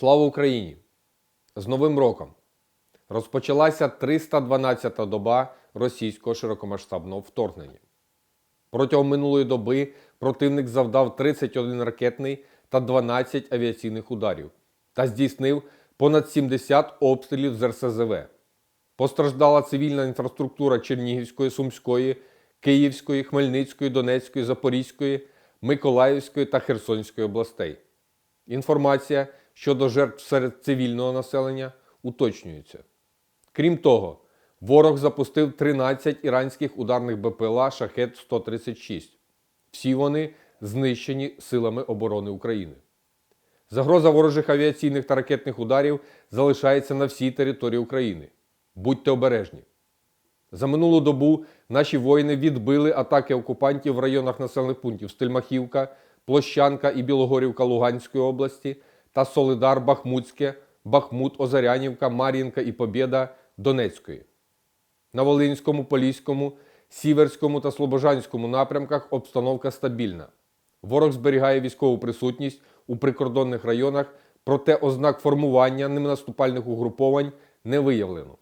Слава Україні! З Новим роком! Розпочалася 312-та доба російського широкомасштабного вторгнення. Протягом минулої доби противник завдав 31 ракетний та 12 авіаційних ударів та здійснив понад 70 обстрілів з РСЗВ. Постраждала цивільна інфраструктура Чернігівської, Сумської, Київської, Хмельницької, Донецької, Запорізької, Миколаївської та Херсонської областей. Інформація щодо жертв серед цивільного населення уточнюється. Крім того, ворог запустив 13 іранських ударних БПЛА Шахет 136. Всі вони знищені силами оборони України. Загроза ворожих авіаційних та ракетних ударів залишається на всій території України. Будьте обережні. За минулу добу наші воїни відбили атаки окупантів в районах населених пунктів Стельмахівка, Площанка і Білогорівка Луганської області та Солидар Бахмутське, Бахмут, Озарянівка, Мар'їнка і Побєда Донецької. На Волинському, Поліському, Сіверському та Слобожанському напрямках обстановка стабільна. Ворог зберігає військову присутність у прикордонних районах, проте ознак формування ними наступальних угруповань не виявлено.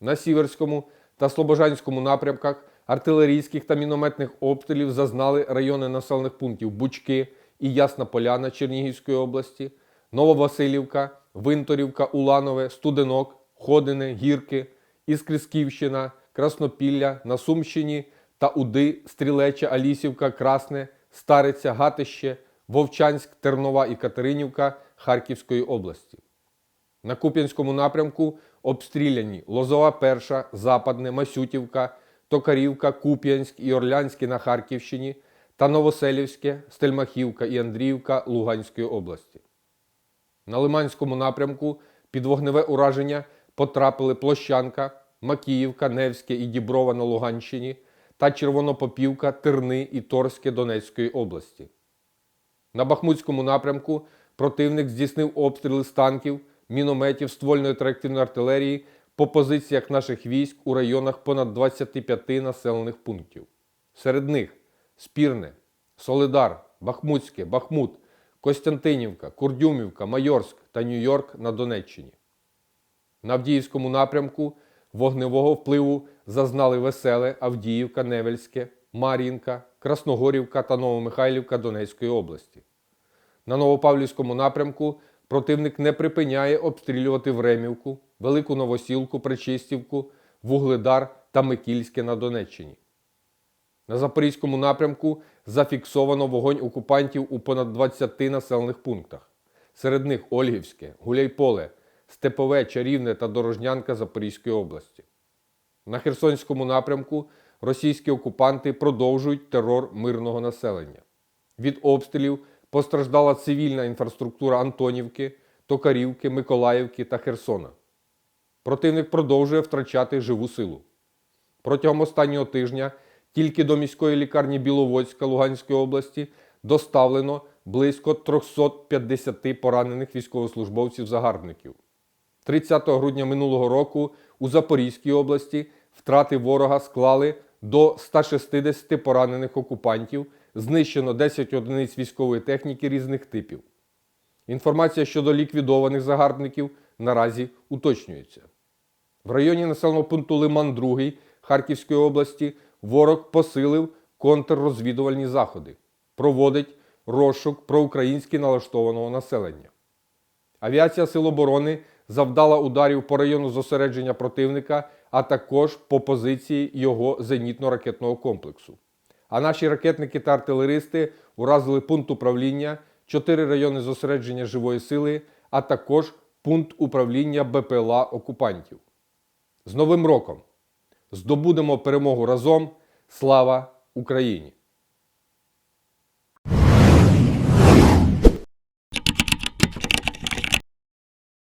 На Сіверському та Слобожанському напрямках артилерійських та мінометних обстрілів зазнали райони населених пунктів Бучки і Ясна Поляна Чернігівської області, Нововасилівка, Винторівка, Уланове, Студенок, Ходине, Гірки, Іскрисківщина, Краснопілля на Сумщині та Уди, Стрілеча, Алісівка, Красне, Стариця, Гатище, Вовчанськ, Тернова і Катеринівка Харківської області. На Куп'янському напрямку обстріляні Лозова Перша, Западне, Масютівка, Токарівка, Куп'янськ і Орлянське на Харківщині та Новоселівське, Стельмахівка і Андріївка Луганської області. На Лиманському напрямку під вогневе ураження потрапили Площанка, Макіївка, Невське і Діброва на Луганщині та Червонопопівка, Терни і Торське Донецької області. На Бахмутському напрямку противник здійснив обстріли з танків, мінометів, ствольної та артилерії по позиціях наших військ у районах понад 25 населених пунктів. Серед них Спірне, Солидар, Бахмутське, Бахмут, Костянтинівка, Курдюмівка, Майорськ та Нью-Йорк на Донеччині. На Авдіївському напрямку вогневого впливу зазнали Веселе, Авдіївка, Невельське, Мар'їнка, Красногорівка та Новомихайлівка Донецької області. На Новопавлівському напрямку противник не припиняє обстрілювати Времівку, Велику Новосілку, Причистівку, Вугледар та Микільське на Донеччині. На Запорізькому напрямку зафіксовано вогонь окупантів у понад 20 населених пунктах. Серед них Ольгівське, Гуляйполе, Степове, Чарівне та Дорожнянка Запорізької області. На Херсонському напрямку російські окупанти продовжують терор мирного населення. Від обстрілів постраждала цивільна інфраструктура Антонівки, Токарівки, Миколаївки та Херсона. Противник продовжує втрачати живу силу. Протягом останнього тижня тільки до міської лікарні Біловодська Луганської області доставлено близько 350 поранених військовослужбовців-загарбників. 30 грудня минулого року у Запорізькій області втрати ворога склали до 160 поранених окупантів, знищено 10 одиниць військової техніки різних типів. Інформація щодо ліквідованих загарбників наразі уточнюється. В районі населеного пункту Лиман 2 Харківської області ворог посилив контррозвідувальні заходи, проводить розшук проукраїнськи налаштованого населення. Авіація Сил оборони завдала ударів по району зосередження противника, а також по позиції його зенітно-ракетного комплексу. А наші ракетники та артилеристи уразили пункт управління, чотири райони зосередження живої сили, а також пункт управління БПЛА окупантів. З Новим роком! Здобудемо перемогу разом! Слава Україні!